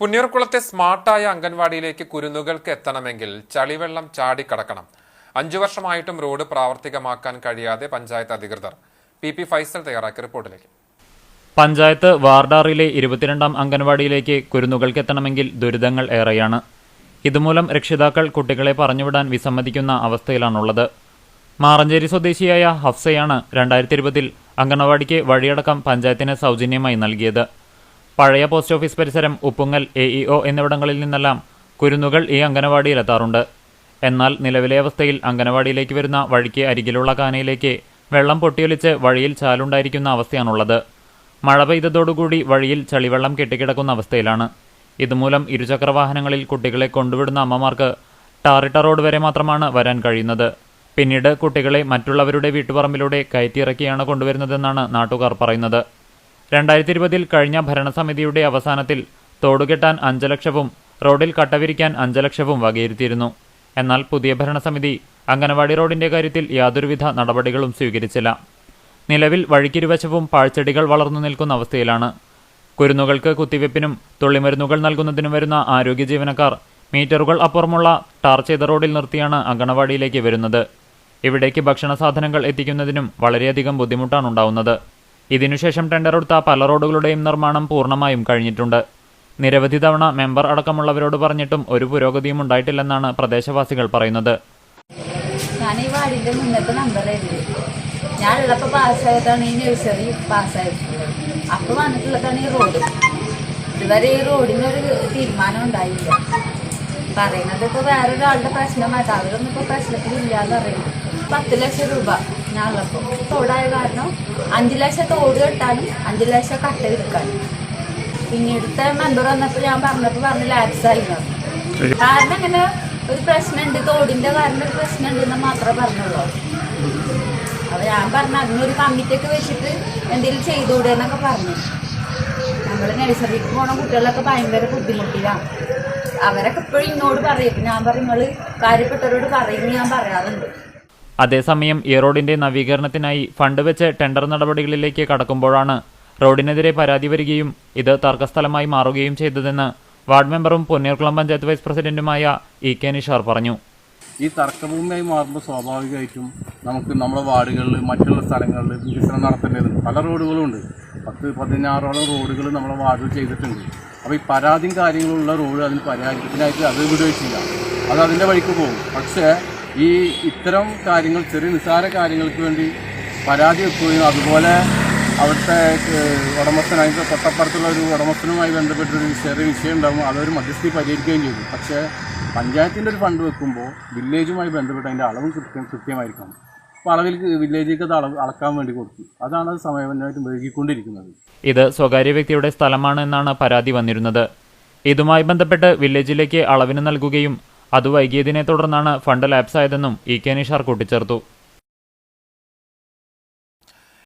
പുന്നീർകുളത്തെ സ്മാർട്ടായ അംഗൻവാടിയിലേക്ക് കുരുന്നുകൾക്ക് എത്തണമെങ്കിൽ ചളിവെള്ളം ചാടിക്കടക്കണം. അഞ്ചു വർഷമായിട്ടും റോഡ് പ്രാവർത്തികമാക്കാൻ കഴിയാതെ പഞ്ചായത്ത് അധികൃതർ. പി പി ഫൈസൽ തയ്യാറാക്കിയ റിപ്പോർട്ടിലേക്ക്. പഞ്ചായത്ത് വാർഡാറിലെ ഇരുപത്തിരണ്ടാം അംഗൻവാടിയിലേക്ക് കുരുന്നുകൾക്ക് എത്തണമെങ്കിൽ ദുരിതങ്ങൾ ഏറെയാണ്. ഇതുമൂലം രക്ഷിതാക്കൾ കുട്ടികളെ പറഞ്ഞുവിടാൻ വിസമ്മതിക്കുന്ന അവസ്ഥയിലാണുള്ളത്. മാറഞ്ചേരി സ്വദേശിയായ ഹഫ്സയാണ് രണ്ടായിരത്തി ഇരുപതിൽ അംഗൻവാടിക്ക് വഴിയടക്കം പഞ്ചായത്തിന് സൗജന്യമായി നൽകിയത്. പഴയ പോസ്റ്റ് ഓഫീസ് പരിസരം ഉപ്പുങ്ങൽ എ ഇ ഒ എന്നിവിടങ്ങളിൽ നിന്നെല്ലാം കുരുന്നുകൾ ഈ അംഗനവാടിയിലെത്താറുണ്ട് എന്നാൽ നിലവിലെ അവസ്ഥയിൽ അംഗനവാടിയിലേക്ക് വരുന്ന വഴിക്ക് അരികിലുള്ള കാനയിലേക്ക് വെള്ളം പൊട്ടിയൊലിച്ച് വഴിയിൽ ചാലുണ്ടായിരിക്കുന്ന അവസ്ഥയാണുള്ളത്. മഴ പെയ്തതോടുകൂടി വഴിയിൽ ചളിവെള്ളം കെട്ടിക്കിടക്കുന്ന അവസ്ഥയിലാണ്. ഇതുമൂലം ഇരുചക്രവാഹനങ്ങളിൽ കുട്ടികളെ കൊണ്ടുവിടുന്ന അമ്മമാർക്ക് ടാറിട്ട റോഡ് വരെ മാത്രമാണ് വരാൻ കഴിയുന്നത്. പിന്നീട് കുട്ടികളെ മറ്റുള്ളവരുടെ വീട്ടുപറമ്പിലൂടെ കയറ്റിയിറക്കിയാണ് കൊണ്ടുവരുന്നതെന്നാണ് നാട്ടുകാർ പറയുന്നത്. രണ്ടായിരത്തി ഇരുപതിൽ കഴിഞ്ഞ ഭരണസമിതിയുടെ അവസാനത്തിൽ തോടുകെട്ടാൻ അഞ്ച് ലക്ഷവും റോഡിൽ കട്ടവിരിക്കാൻ അഞ്ച് ലക്ഷവും വകയിരുത്തിയിരുന്നു. എന്നാൽ പുതിയ ഭരണസമിതി അംഗനവാടി റോഡിന്റെ കാര്യത്തിൽ യാതൊരുവിധ നടപടികളും സ്വീകരിച്ചില്ല. നിലവിൽ വഴിക്കിരുവശവും പാഴ്ചെടികൾ വളർന്നു നിൽക്കുന്ന അവസ്ഥയിലാണ്. കുരുന്നുകൾക്ക് കുത്തിവെപ്പിനും തുള്ളിമരുന്നുകൾ നൽകുന്നതിനും വരുന്ന ആരോഗ്യ ജീവനക്കാർ മീറ്ററുകൾ അപ്പുറമുള്ള ടാർ ചെയ്ത റോഡിൽ നിർത്തിയാണ് അങ്കണവാടിയിലേക്ക് വരുന്നത്. ഇവിടേക്ക് ഭക്ഷണ സാധനങ്ങൾ എത്തിക്കുന്നതിനും വളരെയധികം ബുദ്ധിമുട്ടാണ് ഉണ്ടാവുന്നത്. ഇതിനുശേഷം ടെൻഡർ എടുത്ത പല റോഡുകളുടെയും നിർമ്മാണം പൂർണമായും കഴിഞ്ഞിട്ടുണ്ട്. നിരവധി തവണ മെമ്പർ അടക്കമുള്ളവരോട് പറഞ്ഞിട്ടും ഒരു പുരോഗതിയും ഉണ്ടായിട്ടില്ലെന്നാണ് പ്രദേശവാസികൾ പറയുന്നത്. ഞാൻ ഈ വാർഡിന്റെ മുന്നത്തെ ഞാൻ ഈ റോഡ് പറയുന്നത് ഇപ്പൊ വേറൊരാളുടെ പ്രശ്നമായിട്ട് അവരൊന്നും ഇപ്പൊ പ്രശ്നത്തിലില്ലാന്ന് പറയുന്നു. പത്ത് ലക്ഷം രൂപ. ഉള്ളപ്പോ തോടായ കാരണം അഞ്ചു ലക്ഷം തോട് കെട്ടാനും അഞ്ചു ലക്ഷം കട്ട എടുക്കാനും പിന്നീടത്തെ മെമ്പർ വന്നപ്പോൾ ഞാൻ പറഞ്ഞപ്പോൾ പറഞ്ഞു ലാപ്സ് ആയി എന്ന് കാരണം ഇങ്ങനെ ഒരു പ്രശ്നമുണ്ട് തോടിന്റെ കാരണം ഒരു പ്രശ്നമുണ്ട് എന്ന് മാത്രമേ പറഞ്ഞുള്ളൂ. അപ്പൊ ഞാൻ പറഞ്ഞു അതിനൊരു കമ്മിറ്റിയൊക്കെ വെച്ചിട്ട് എന്തെങ്കിലും ചെയ്തുകൂടെ എന്നൊക്കെ പറഞ്ഞു. നമ്മൾ നഴ്സറിക്ക് പോണ കുട്ടികളൊക്കെ ഭയങ്കര ബുദ്ധിമുട്ടിലാണ്. അവരൊക്കെ ഇപ്പോഴും ഇന്നോട് പറയും. ഞാൻ പറയും നിങ്ങൾ കാര്യപ്പെട്ടവരോട് പറയുന്നു ഞാൻ പറയാറുണ്ട്. അതേസമയം ഈ റോഡിന്റെ നവീകരണത്തിനായി ഫണ്ട് വെച്ച് ടെൻഡർ നടപടികളിലേക്ക് കടക്കുമ്പോഴാണ് റോഡിനെതിരെ പരാതി വരികയും ഇത് തർക്കസ്ഥലമായി മാറുകയും ചെയ്തതെന്ന് വാർഡ് മെമ്പറും പൊന്നീർകുളം പഞ്ചായത്ത് വൈസ് പ്രസിഡന്റുമായ ഇ കെ നിഷാർ പറഞ്ഞു. ഈ തർക്കഭൂമിയായി മാറുമ്പോൾ സ്വാഭാവികമായിട്ടും നമുക്ക് നമ്മുടെ വാർഡുകളിൽ മറ്റുള്ള സ്ഥലങ്ങളിൽ വികസനം നടത്തേണ്ടതുണ്ട് പല റോഡുകളും ഉണ്ട്. പത്ത് പതിനാറോളം റോഡുകൾ നമ്മുടെ വാർഡിൽ ചെയ്തിട്ടുണ്ട്. അപ്പോൾ ഈ പരാതിയും കാര്യങ്ങളുള്ള റോഡ് അതിന് പരിഹാരത്തിനായിട്ട് അത് വിടുവച്ചില്ല അത് അതിന്റെ വഴിക്ക് പോകും. പക്ഷേ ഈ ഇത്തരം കാര്യങ്ങൾ ചെറിയ നിസ്സാര കാര്യങ്ങൾക്ക് വേണ്ടി പരാതി വെക്കുകയും അതുപോലെ അവിടുത്തെ ഉടമസ്ഥൻ അതിന്റെ തൊട്ടപ്പുറത്തുള്ള ഒരു ഉടമസ്ഥനുമായി ബന്ധപ്പെട്ടൊരു ചെറിയ വിഷയം ഉണ്ടാകും അതൊരു മധ്യസ്ഥി പരിഹരിക്കുകയും ചെയ്തു. പക്ഷേ പഞ്ചായത്തിന്റെ ഒരു ഫണ്ട് വെക്കുമ്പോൾ വില്ലേജുമായി ബന്ധപ്പെട്ട് അതിന്റെ അളവും കൃത്യം കൃത്യമായിരിക്കണം. അപ്പോൾ അളവിൽ വില്ലേജിലേക്ക് അത് അളവ് അളക്കാൻ വേണ്ടി കൊടുത്തു. അതാണ് അത് സമയബന്ധമായിട്ട് വൈകിക്കൊണ്ടിരിക്കുന്നത് ഇത് സ്വകാര്യ വ്യക്തിയുടെ സ്ഥലമാണ് എന്നാണ് പരാതി വന്നിരുന്നത്. ഇതുമായി ബന്ധപ്പെട്ട് വില്ലേജിലേക്ക് അളവിന് നൽകുകയും അത് വൈകിയതിനെ തുടർന്നാണ് ഫണ്ട് ലാപ്സായതെന്നും ഇ കെ നിഷാർ കൂട്ടിച്ചേർത്തു